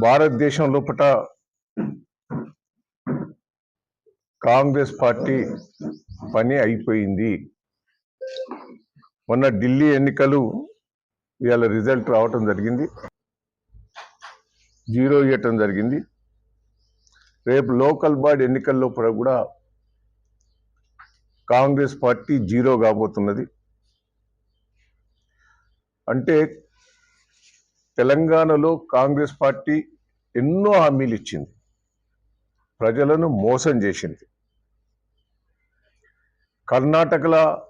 భారతదేశం లోపల కాంగ్రెస్ పార్టీ పని అయిపోయింది. మొన్న ఢిల్లీ ఎన్నికలు ఇవాళ రిజల్ట్ రావటం జరిగింది. జీరో ఇవ్వటం జరిగింది. రేపు లోకల్ బాడీ ఎన్నికల్లో కూడా కాంగ్రెస్ పార్టీ జీరో కాబోతున్నది. అంటే తెలంగాణలో కాంగ్రెస్ పార్టీ ఎన్నో హామీలు ఇచ్చింది. ప్రజలను మోసం చేసింది. కర్ణాటకలో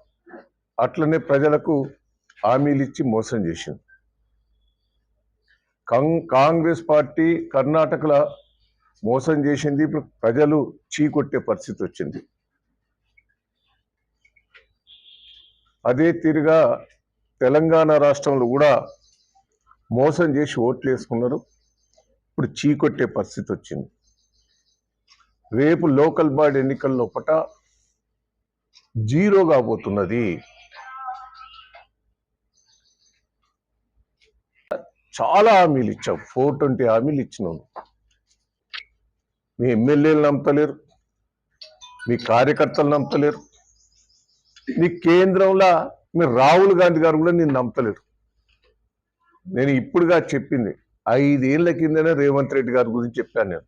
అట్లనే ప్రజలకు హామీలు ఇచ్చి మోసం చేసింది. కం- కాంగ్రెస్ పార్టీ కర్ణాటకలో మోసం చేసింది. ఇప్పుడు ప్రజలు చీకొట్టే పరిస్థితి వచ్చింది. అదే తీరుగా తెలంగాణ రాష్ట్రంలో కూడా మోసం చేసి ఓట్లు వేసుకున్నారు. ఇప్పుడు చీకొట్టే పరిస్థితి వచ్చింది. రేపు లోకల్ బాడీ ఎన్నికల లోపల జీరో కాబోతున్నది. చాలా హామీలు ఇచ్చాం. ఫోర్ ట్వంటీ హామీలు ఇచ్చినాం. మీ ఎమ్మెల్యేలు నమ్మతలేరు. మీ కార్యకర్తలు నమ్మతలేరు. మీ కేంద్రంలో మీ రాహుల్ గాంధీ గారు కూడా నేను నమ్మతలేరు. నేను ఇప్పుడుగా చెప్పింది ఐదేళ్ళ కిందనే రేవంత్ రెడ్డి గారి గురించి చెప్పాను నేను.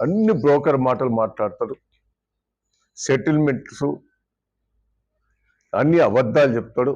అన్ని బ్రోకర్ మాటలు మాట్లాడతాడు సెటిల్మెంట్స్ అన్ని అబద్ధాలు చెప్తాడు.